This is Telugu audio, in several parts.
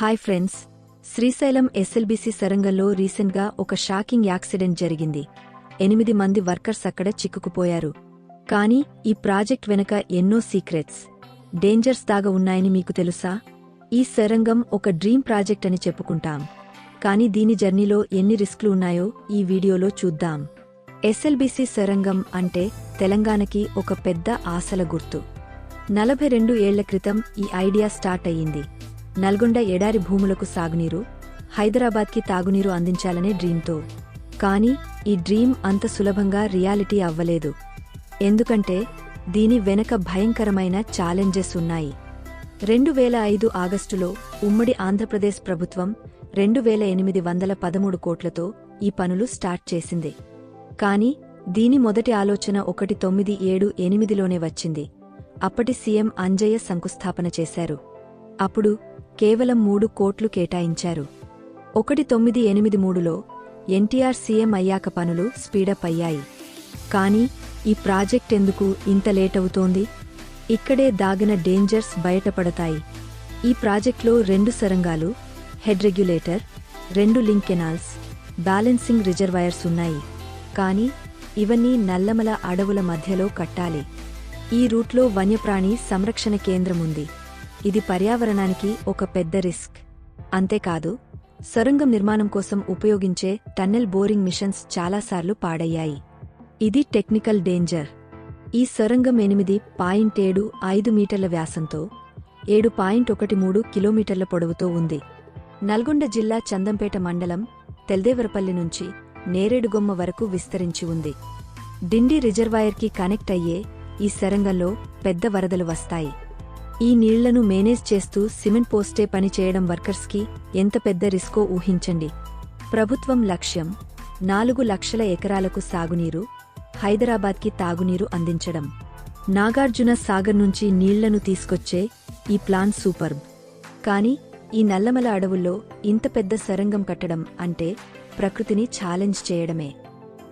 హాయ్ ఫ్రెండ్స్ శ్రీశైలం ఎస్ఎల్బీసీ సరంగంలో రీసెంట్గా ఒక షాకింగ్ యాక్సిడెంట్ జరిగింది. ఎనిమిది మంది వర్కర్స్ అక్కడ చిక్కుకుపోయారు. కానీ ఈ ప్రాజెక్ట్ వెనక ఎన్నో సీక్రెట్స్ డేంజర్స్ దాగా ఉన్నాయని మీకు తెలుసా? ఈ సరంగం ఒక డ్రీమ్ ప్రాజెక్ట్ అని చెప్పుకుంటాం. కానీ దీని జర్నీలో ఎన్ని రిస్క్లు ఉన్నాయో ఈ వీడియోలో చూద్దాం. ఎస్ఎల్బీసీ సరంగం అంటే తెలంగాణకి ఒక పెద్ద ఆశల గుర్తు. నలభై రెండు ఏళ్ళ క్రితం ఈ ఐడియా స్టార్ట్ అయ్యింది. నల్గొండ ఎడారి భూములకు సాగునీరు హైదరాబాద్కి తాగునీరు అందించాలనే డ్రీమ్తో. కానీ ఈ డ్రీం అంత సులభంగా రియాలిటీ అవ్వలేదు. ఎందుకంటే దీని వెనక భయంకరమైన ఛాలెంజెస్ ఉన్నాయి. రెండు వేల ఐదు ఆగస్టులో ఉమ్మడి ఆంధ్రప్రదేశ్ ప్రభుత్వం రెండు వేల ఎనిమిది వందల పదమూడు కోట్లతో ఈ పనులు స్టార్ట్ చేసింది. కానీ దీని మొదటి ఆలోచన ఒకటి తొమ్మిది ఏడు ఎనిమిదిలోనే వచ్చింది. అప్పటి సీఎం అంజయ్య శంకుస్థాపన చేశారు. అప్పుడు కేవలం మూడు కోట్లు కేటాయించారు. ఒకటి తొమ్మిది ఎనిమిది మూడులో ఎన్టీఆర్ సీఎం అయ్యాక పనులు స్పీడప్ అయ్యాయి. కానీ ఈ ప్రాజెక్ట్ ఎందుకు ఇంత లేట్ అవుతోంది? ఇక్కడే దాగిన డేంజర్స్ బయటపడతాయి. ఈ ప్రాజెక్ట్లో రెండు సరంగాలు హెడ్ రెగ్యులేటర్ రెండు లింక్ కెనాల్స్ బ్యాలెన్సింగ్ రిజర్వాయర్స్ ఉన్నాయి. కానీ ఇవన్నీ నల్లమల అడవుల మధ్యలో కట్టాలి. ఈ రూట్లో వన్యప్రాణి సంరక్షణ కేంద్రం ఉంది. ఇది పర్యావరణానికి ఒక పెద్ద రిస్క్. అంతేకాదు సొరంగం నిర్మాణం కోసం ఉపయోగించే టన్నెల్ బోరింగ్ మిషన్స్ చాలాసార్లు పాడయ్యాయి. ఇది టెక్నికల్ డేంజర్. ఈ సొరంగం ఎనిమిది పాయింట్ ఏడు ఐదు మీటర్ల వ్యాసంతో ఏడు పాయింట్ ఒకటి మూడు కిలోమీటర్ల పొడవుతో ఉంది. నల్గొండ జిల్లా చందంపేట మండలం తెల్దేవరపల్లి నుంచి నేరేడుగొమ్మ వరకు విస్తరించి ఉంది. డిండి రిజర్వాయర్కి కనెక్ట్ అయ్యే ఈ సొరంగంలో పెద్ద వరదలు వస్తాయి. ఈ నీళ్ళను మేనేజ్ చేస్తూ సిమెంట్ పోస్టే పని చేయడం వర్కర్స్కి ఎంత పెద్ద రిస్కో ఊహించండి. ప్రభుత్వం లక్ష్యం నాలుగు లక్షల ఎకరాలకు సాగునీరు హైదరాబాద్కి తాగునీరు అందించడం. నాగార్జున సాగర్ నుంచి నీళ్ళను తీసుకొచ్చే ఈ ప్లాన్ సూపర్బ్. కానీ ఈ నల్లమల అడవుల్లో ఇంత పెద్ద సరంగం కట్టడం అంటే ప్రకృతిని ఛాలెంజ్ చేయడమే.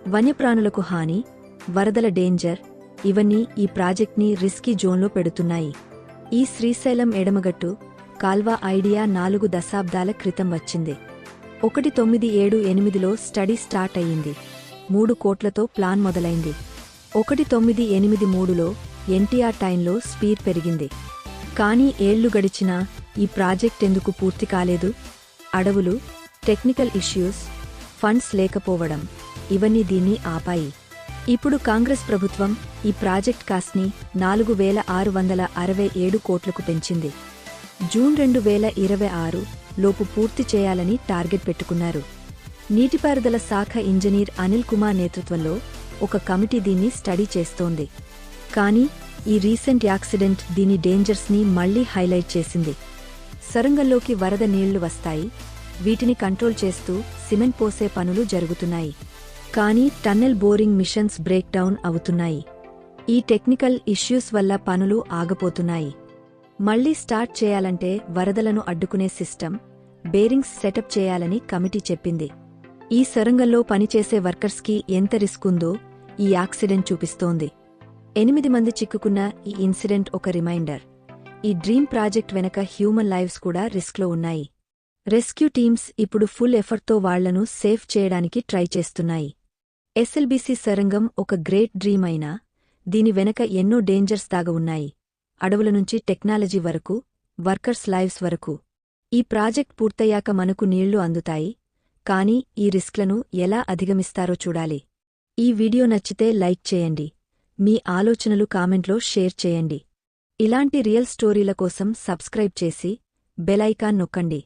వన్యప్రాణులకు హాని వరదల డేంజర్ ఇవన్నీ ఈ ప్రాజెక్ట్ని రిస్కీ జోన్లో పెడుతున్నాయి. ఈ శ్రీశైలం ఎడమగట్టు కాల్వా ఐడియా నాలుగు దశాబ్దాల క్రితం వచ్చింది. ఒకటి తొమ్మిది ఏడు ఎనిమిదిలో స్టడీ స్టార్ట్ అయ్యింది. మూడు కోట్లతో ప్లాన్ మొదలైంది. ఒకటి తొమ్మిది ఎనిమిది మూడులో ఎన్టీఆర్ టైంలో స్పీడ్ పెరిగింది. కానీ ఏళ్ళు గడిచినా ఈ ప్రాజెక్ట్ ఎందుకు పూర్తి కాలేదు? అడవులు టెక్నికల్ ఇష్యూస్ ఫండ్స్ లేకపోవడం ఇవన్నీ దీన్ని ఆపాయి. ఇప్పుడు కాంగ్రెస్ ప్రభుత్వం ఈ ప్రాజెక్ట్ కాస్ట్ని నాలుగు వేల ఆరు వందల అరవై ఏడు కోట్లకు పెంచింది. జూన్ రెండు వేల ఇరవై ఆరు లోపు పూర్తి చేయాలని టార్గెట్ పెట్టుకున్నారు. నీటిపారుదల శాఖ ఇంజనీర్ అనిల్ కుమార్ నేతృత్వంలో ఒక కమిటీ దీన్ని స్టడీ చేస్తోంది. కానీ ఈ రీసెంట్ యాక్సిడెంట్ దీని డేంజర్స్ని మళ్ళీ హైలైట్ చేసింది. సొరంగంలోకి వరద నీళ్ళు వస్తాయి వీటిని కంట్రోల్ చేస్తూ సిమెంట్ పోసే పనులు జరుగుతున్నాయి. కానీ tunnel boring machines break down అవుతున్నాయి. ఈ టెక్నికల్ ఇష్యూస్ వల్ల పనులు ఆగపోతున్నాయి. మళ్ళీ స్టార్ట్ చేయాలంటే వరదలను అడ్డుకునే సిస్టమ్ బేరింగ్స్ సెటప్ చేయాలని కమిటీ చెప్పింది. ఈ సొరంగంలో పనిచేసే వర్కర్స్కి ఎంత రిస్క్ ఉందో ఈ యాక్సిడెంట్ చూపిస్తోంది. ఎనిమిది మంది చిక్కుకున్న ఈ ఇన్సిడెంట్ ఒక రిమైండర్. ఈ డ్రీమ్ ప్రాజెక్ట్ వెనక హ్యూమన్ లైవ్స్ కూడా రిస్క్లో ఉన్నాయి. రెస్క్యూ టీమ్స్ ఇప్పుడు ఫుల్ ఎఫర్ట్తో వాళ్ళను సేఫ్ చేయడానికి ట్రై చేస్తున్నాయి. ఎస్ఎల్బీసీ సరంగం ఒక గ్రేట్ డ్రీమ్ అయినా దీని వెనక ఎన్నో డేంజర్స్ దాగా ఉన్నాయి. అడవుల నుంచి టెక్నాలజీ వరకు వర్కర్స్ లైవ్స్ వరకు. ఈ ప్రాజెక్ట్ పూర్తయ్యాక మనకు నీళ్ళు అందుతాయి కానీ ఈ రిస్క్లను ఎలా అధిగమిస్తారో చూడాలి. ఈ వీడియో నచ్చితే లైక్ చేయండి మీ ఆలోచనలు కామెంట్లో షేర్ చేయండి. ఇలాంటి రియల్ స్టోరీల కోసం సబ్స్క్రైబ్ చేసి బెలైకాన్ నొక్కండి.